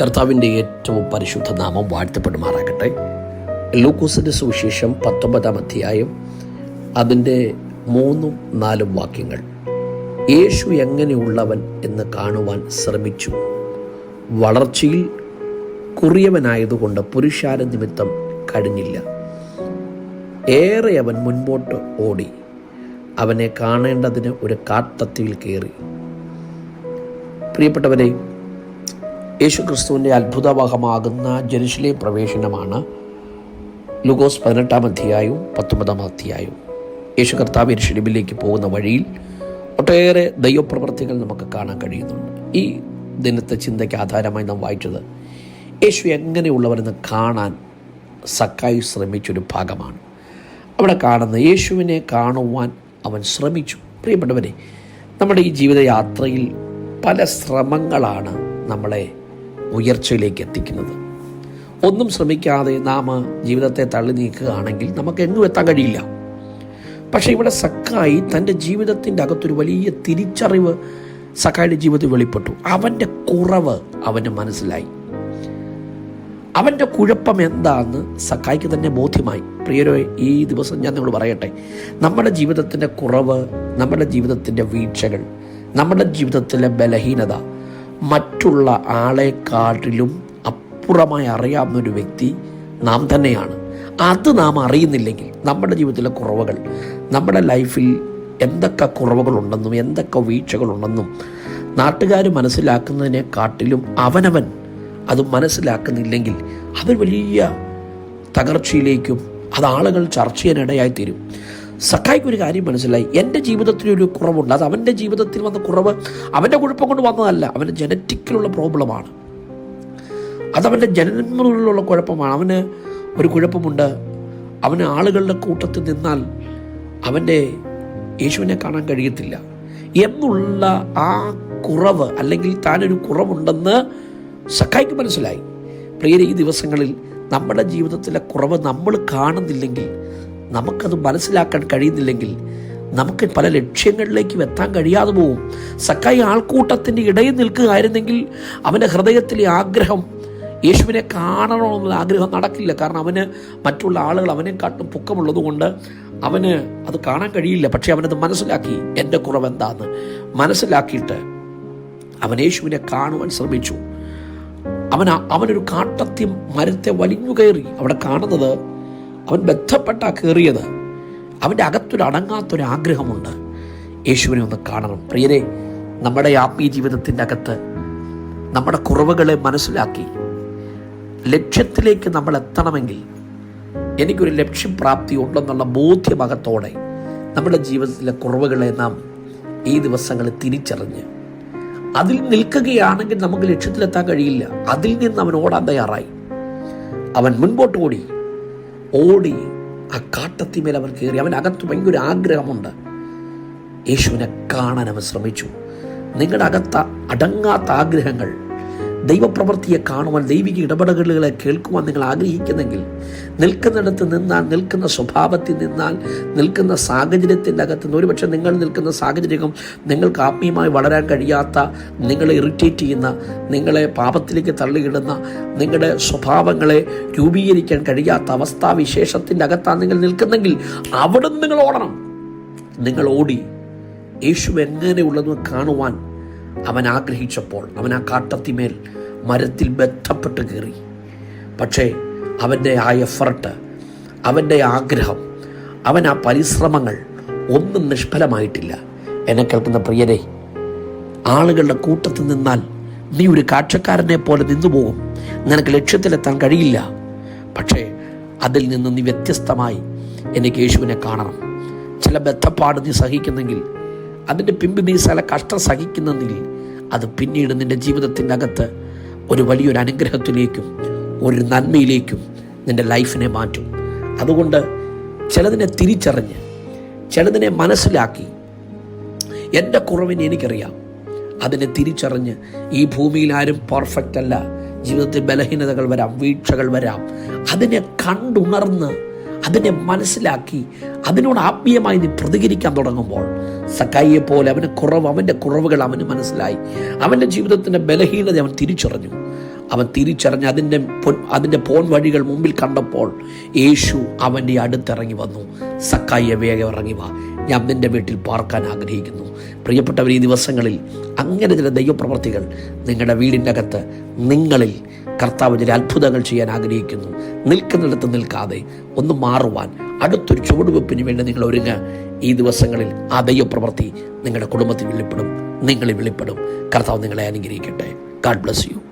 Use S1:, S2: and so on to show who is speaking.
S1: കർത്താവിന്റെ ഏറ്റവും പരിശുദ്ധ നാമം വാഴ്ത്തപ്പെടുമാറാകട്ടെ. ലൂക്കോസിന്റെ സുവിശേഷം പത്തൊമ്പതാം അധ്യായം അതിന്റെ മൂന്നും നാലും വാക്യങ്ങൾ. യേശു എങ്ങനെയുള്ളവൻ എന്ന് കാണുവാൻ ശ്രമിച്ചു. വളർച്ചയിൽ കുറിയവനായതുകൊണ്ട് പുരുഷാര നിമിത്തം കഴിഞ്ഞില്ല. ഏറെ അവൻ മുൻപോട്ട് ഓടി. അവനെ കാണേണ്ടതിന് ഒരു കാട്ടത്തിയിൽ കയറി. പ്രിയപ്പെട്ടവരെ യേശു ക്രിസ്തുവിന്റെ അത്ഭുതവഹമാകുന്ന ജെറുസലേം പ്രവേശനമാണ് ലുഗോസ് പതിനെട്ടാം അധ്യായവും പത്തൊമ്പതാം അധ്യായവും. യേശു കർത്താവ് എരുഷലിമിലേക്ക് പോകുന്ന വഴിയിൽ ഒട്ടേറെ ദൈവപ്രവർത്തികൾ നമുക്ക് കാണാൻ കഴിയുന്നുണ്ട്. ഈ ദിനത്തെ ചിന്തയ്ക്ക് ആധാരമായി നാം വായിച്ചത് യേശു എങ്ങനെയുള്ളവരെന്ന് കാണാൻ സക്കായി ശ്രമിച്ചൊരു ഭാഗമാണ്. അവിടെ കാണുന്ന യേശുവിനെ കാണുവാൻ അവൻ ശ്രമിച്ചു. പ്രിയപ്പെട്ടവരെ നമ്മുടെ ഈ ജീവിതയാത്രയിൽ പല ശ്രമങ്ങളാണ് നമ്മളെ ഉയർച്ചയിലേക്ക് എത്തിക്കുന്നത്. ഒന്നും ശ്രമിക്കാതെ നാം ജീവിതത്തെ തള്ളി നീക്കുകയാണെങ്കിൽ നമുക്ക് എങ്ങും എത്താൻ കഴിയില്ല. പക്ഷേ ഇവിടെ സക്കായി തന്റെ ജീവിതത്തിന്റെ അകത്തൊരു വലിയ തിരിച്ചറിവ് സക്കായുടെ ജീവിതത്തിൽ വെളിപ്പെട്ടു. അവന്റെ കുറവ് അവന് മനസ്സിലായി. അവന്റെ കുഴപ്പം എന്താന്ന് സക്കായിക്ക് തന്നെ ബോധ്യമായി. പ്രിയരോ ഈ ദിവസം ഞാൻ നിങ്ങൾ പറയട്ടെ. നമ്മുടെ ജീവിതത്തിന്റെ കുറവ് നമ്മുടെ ജീവിതത്തിന്റെ വീഴ്ചകൾ നമ്മുടെ ജീവിതത്തിലെ ബലഹീനത മറ്റുള്ള ആളെക്കാട്ടിലും അപ്പുറമായി അറിയാവുന്ന ഒരു വ്യക്തി നാം തന്നെയാണ്. അത് നാം അറിയുന്നില്ലെങ്കിൽ നമ്മുടെ ജീവിതത്തിലെ കുറവുകൾ നമ്മുടെ ലൈഫിൽ എന്തൊക്കെ കുറവുകളുണ്ടെന്നും എന്തൊക്കെ വീഴ്ചകളുണ്ടെന്നും നാട്ടുകാർ മനസ്സിലാക്കുന്നതിനെക്കാട്ടിലും അവനവൻ അത് മനസ്സിലാക്കുന്നില്ലെങ്കിൽ അത് വലിയ തകർച്ചയിലേക്കും അത് ആളുകൾ ചർച്ച ചെയ്യാനിടയായി തീരും സക്കായിക്ക് ഒരു കാര്യം മനസ്സിലായി. എന്റെ ജീവിതത്തിൽ ഒരു കുറവുണ്ട്. അത് അവന്റെ ജീവിതത്തിൽ വന്ന കുറവ് അവന്റെ കുഴപ്പം കൊണ്ട് വന്നതല്ല. അവന്റെ ജനറ്റിക്കലുള്ള പ്രോബ്ലമാണ്. അതവന്റെ ജനനങ്ങളിലുള്ള കുഴപ്പമാണ്. അവന് ഒരു കുഴപ്പമുണ്ട്. അവന് ആളുകളുടെ കൂട്ടത്തിൽ നിന്നാൽ അവന്റെ യേശുവിനെ കാണാൻ കഴിയത്തില്ല. എന്നുള്ള ആ കുറവ് അല്ലെങ്കിൽ താനൊരു കുറവുണ്ടെന്ന് സഖായിക്ക് മനസ്സിലായി. പ്രിയരെ ഈ ദിവസങ്ങളിൽ നമ്മുടെ ജീവിതത്തിലെ കുറവ് നമ്മൾ കാണുന്നില്ലെങ്കിൽ നമുക്കത് മനസ്സിലാക്കാൻ കഴിയുന്നില്ലെങ്കിൽ നമുക്ക് പല ലക്ഷ്യങ്ങളിലേക്കും എത്താൻ കഴിയാതെ പോവും. സക്കായി ആൾക്കൂട്ടത്തിന്റെ ഇടയിൽ നിൽക്കുകയായിരുന്നെങ്കിൽ അവന്റെ ഹൃദയത്തിലെ ആഗ്രഹം യേശുവിനെ കാണണമെന്നുള്ള ആഗ്രഹം നടക്കില്ല. കാരണം അവന് മറ്റുള്ള ആളുകൾ അവനെക്കാട്ടും പൊക്കമുള്ളത് കൊണ്ട് അവന് അത് കാണാൻ കഴിയില്ല. പക്ഷെ അവനത് മനസ്സിലാക്കി. എന്റെ കുറവ് എന്താന്ന് മനസ്സിലാക്കിയിട്ട് അവൻ യേശുവിനെ കാണുവാൻ ശ്രമിച്ചു. അവൻ അവനൊരു കാട്ടത്യം മരത്തെ വലിഞ്ഞു കയറി. അവിടെ കാണുന്നത് അവൻ ബന്ധപ്പെട്ടാ കയറിയത്. അവന്റെ അകത്തൊരു അടങ്ങാത്തൊരു ആഗ്രഹമുണ്ട്. യേശുവിനെ ഒന്ന് കാണണം. പ്രിയരെ നമ്മുടെ ആത്മീയ ജീവിതത്തിന്റെ അകത്ത് നമ്മുടെ കുറവുകളെ മനസ്സിലാക്കി ലക്ഷ്യത്തിലേക്ക് നമ്മൾ എത്തണമെങ്കിൽ എനിക്കൊരു ലക്ഷ്യപ്രാപ്തി ഉണ്ടെന്നുള്ള ബോധ്യമകത്തോടെ നമ്മുടെ ജീവിതത്തിലെ കുറവുകളെ നാം ഈ ദിവസങ്ങളിൽ തിരിച്ചറിഞ്ഞ് അതിൽ നിൽക്കുകയാണെങ്കിൽ നമുക്ക് ലക്ഷ്യത്തിലെത്താൻ കഴിയില്ല. അതിൽ നിന്ന് അവൻ ഓടാൻ തയ്യാറായി. അവൻ മുൻപോട്ട് ഓടി. ഓടി ആ കാട്ടത്തിമേൽ അവൻ കയറി. അവൻ അകത്ത് ഭയങ്കര ആഗ്രഹമുണ്ട്. യേശുവിനെ കാണാൻ അവൻ ശ്രമിച്ചു. നിങ്ങളുടെ അകത്ത അടങ്ങാത്ത ആഗ്രഹങ്ങൾ ദൈവപ്രവൃത്തിയെ കാണുവാൻ ദൈവിക ഇടപെടലുകളെ കേൾക്കുവാൻ നിങ്ങൾ ആഗ്രഹിക്കുന്നെങ്കിൽ നിൽക്കുന്നിടത്ത് നിന്നാൽ നിൽക്കുന്ന സ്വഭാവത്തിൽ നിന്നാൽ നിൽക്കുന്ന സാഹചര്യത്തിന്റെ അകത്ത് നിന്ന് ഒരുപക്ഷെ നിങ്ങൾ നിൽക്കുന്ന സാഹചര്യം നിങ്ങൾക്ക് ആത്മീയമായി വളരാൻ കഴിയാത്ത നിങ്ങളെ ഇറിറ്റേറ്റ് ചെയ്യുന്ന നിങ്ങളെ പാപത്തിലേക്ക് തള്ളിയിടുന്ന നിങ്ങളുടെ സ്വഭാവങ്ങളെ രൂപീകരിക്കാൻ കഴിയാത്ത അവസ്ഥാവിശേഷത്തിന്റെ അകത്താണ് നിങ്ങൾ നിൽക്കുന്നെങ്കിൽ അവിടെ നിങ്ങൾ ഓടണം. നിങ്ങൾ ഓടി. യേശു എങ്ങനെയുള്ളതെന്ന് കാണുവാൻ അവൻ ആഗ്രഹിച്ചപ്പോൾ അവൻ ആ കാട്ടത്തിമേൽ മരത്തിൽ ബന്ധപ്പെട്ട് കയറി പക്ഷേ അവന്റെ ആ എഫർട്ട് അവന്റെ ആഗ്രഹം അവൻ ആ പരിശ്രമങ്ങൾ ഒന്നും നിഷ്ഫലമായിട്ടില്ല. എന്നെ കേൾക്കുന്ന പ്രിയരെ ആളുകളുടെ കൂട്ടത്തിൽ നിന്നാൽ നീ ഒരു കാഴ്ചക്കാരനെ പോലെ നിന്നു പോകും നിനക്ക് ലക്ഷ്യത്തിലെത്താൻ കഴിയില്ല. പക്ഷേ അതിൽ നിന്ന് നീ വ്യത്യസ്തമായി എനിക്ക് യേശുവിനെ കാണണം. ചില ബന്ധപ്പാട് നീ സഹിക്കുന്നെങ്കിൽ അതിന്റെ പിമ്പ് നീ ചില കഷ്ടം സഹിക്കുന്നെങ്കിൽ അത് പിന്നീട് നിന്റെ ജീവിതത്തിനകത്ത് ഒരു വലിയൊരു അനുഗ്രഹത്തിലേക്കും ഒരു നന്മയിലേക്കും നിന്റെ ലൈഫിനെ മാറ്റും. അതുകൊണ്ട് ചിലതിനെ തിരിച്ചറിഞ്ഞ് ചിലതിനെ മനസ്സിലാക്കി എന്റെ കുറവിനെ എനിക്കറിയാം. അതിനെ തിരിച്ചറിഞ്ഞ് ഈ ഭൂമിയിൽ ആരും പെർഫെക്റ്റ് അല്ല. ജീവിതത്തിൽ ബലഹീനതകൾ വരാം വീഴ്ചകൾ വരാം. അതിനെ കണ്ടുണർന്ന് അതിനെ മനസ്സിലാക്കി അതിനോട് ആത്മീയമായി നീ പ്രതികരിക്കാൻ തുടങ്ങുമ്പോൾ സക്കായിയെ പോലെ അവന് കുറവ് അവന്റെ കുറവുകൾ അവന് മനസ്സിലായി. അവന്റെ ജീവിതത്തിന്റെ ബലഹീനത അവൻ തിരിച്ചറിഞ്ഞു. അവൻ തിരിച്ചറിഞ്ഞ് അതിന്റെ അതിന്റെ പോൺ വഴികൾ മുമ്പിൽ കണ്ടപ്പോൾ യേശു അവന്റെ അടുത്തിറങ്ങി വന്നു. സക്കായിയെ വേഗം ഇറങ്ങി വാ. ഞാൻ നിന്റെ വീട്ടിൽ പാർക്കാൻ ആഗ്രഹിക്കുന്നു. പ്രിയപ്പെട്ടവർ ഈ ദിവസങ്ങളിൽ അങ്ങനെ ചില ദൈവപ്രവർത്തികൾ നിങ്ങളുടെ വീടിന്റെ അകത്ത് നിങ്ങളിൽ കർത്താവ് ചില അത്ഭുതങ്ങൾ ചെയ്യാൻ ആഗ്രഹിക്കുന്നു. നിൽക്കുന്നിടത്ത് നിൽക്കാതെ ഒന്ന് മാറുവാൻ അടുത്തൊരു ചുവടുവെപ്പിന് വേണ്ടി നിങ്ങൾ ഒരുങ്ങ ഈ ദിവസങ്ങളിൽ ആ ദൈവപ്രവൃത്തി നിങ്ങളുടെ കുടുംബത്തിൽ വെളിപ്പെടും. നിങ്ങളെ വെളിപ്പെടും. കർത്താവ് നിങ്ങളെ അനുഗ്രഹിക്കട്ടെ. God bless you